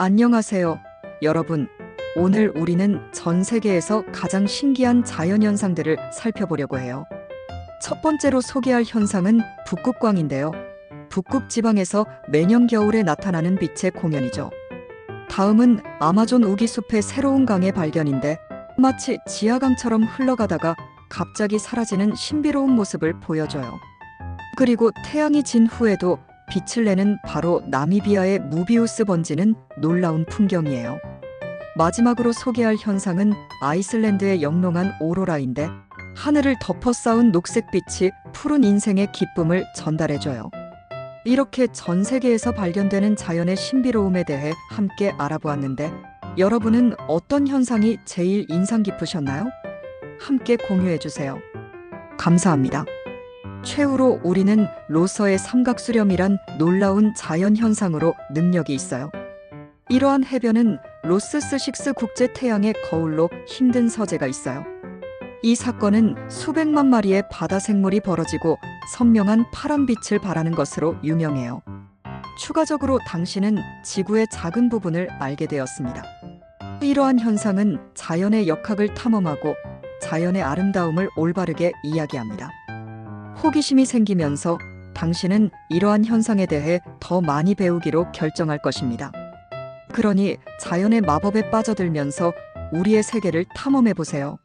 안녕하세요, 여러분. 오늘 우리는 전 세계에서 가장 신기한 자연현상들을 살펴보려고 해요. 첫 번째로 소개할 현상은 북극광인데요. 북극 지방에서 매년 겨울에 나타나는 빛의 공연이죠. 다음은 아마존 우기숲의 새로운 강의 발견인데 마치 지하강처럼 흘러가다가 갑자기 사라지는 신비로운 모습을 보여줘요. 그리고 태양이 진 후에도 빛을 내는 바로 나미비아의 무비우스 번지는 놀라운 풍경이에요. 마지막으로 소개할 현상은 아이슬란드의 영롱한 오로라인데 하늘을 덮어 쌓은 녹색빛이 푸른 인생의 기쁨을 전달해줘요. 이렇게 전 세계에서 발견되는 자연의 신비로움에 대해 함께 알아보았는데 여러분은 어떤 현상이 제일 인상 깊으셨나요? 함께 공유해주세요. 감사합니다. 최후로 우리는 로서의 삼각수렴이란 놀라운 자연 현상으로 능력이 있어요. 이러한 해변은 로스스6 국제 태양의 거울로 힘든 서재가 있어요. 이 사건은 수백만 마리의 바다 생물이 벌어지고 선명한 파란 빛을 발하는 것으로 유명해요. 추가적으로 당신은 지구의 작은 부분을 알게 되었습니다. 이러한 현상은 자연의 역학을 탐험하고 자연의 아름다움을 올바르게 이야기합니다. 호기심이 생기면서 당신은 이러한 현상에 대해 더 많이 배우기로 결정할 것입니다. 그러니 자연의 마법에 빠져들면서 우리의 세계를 탐험해 보세요.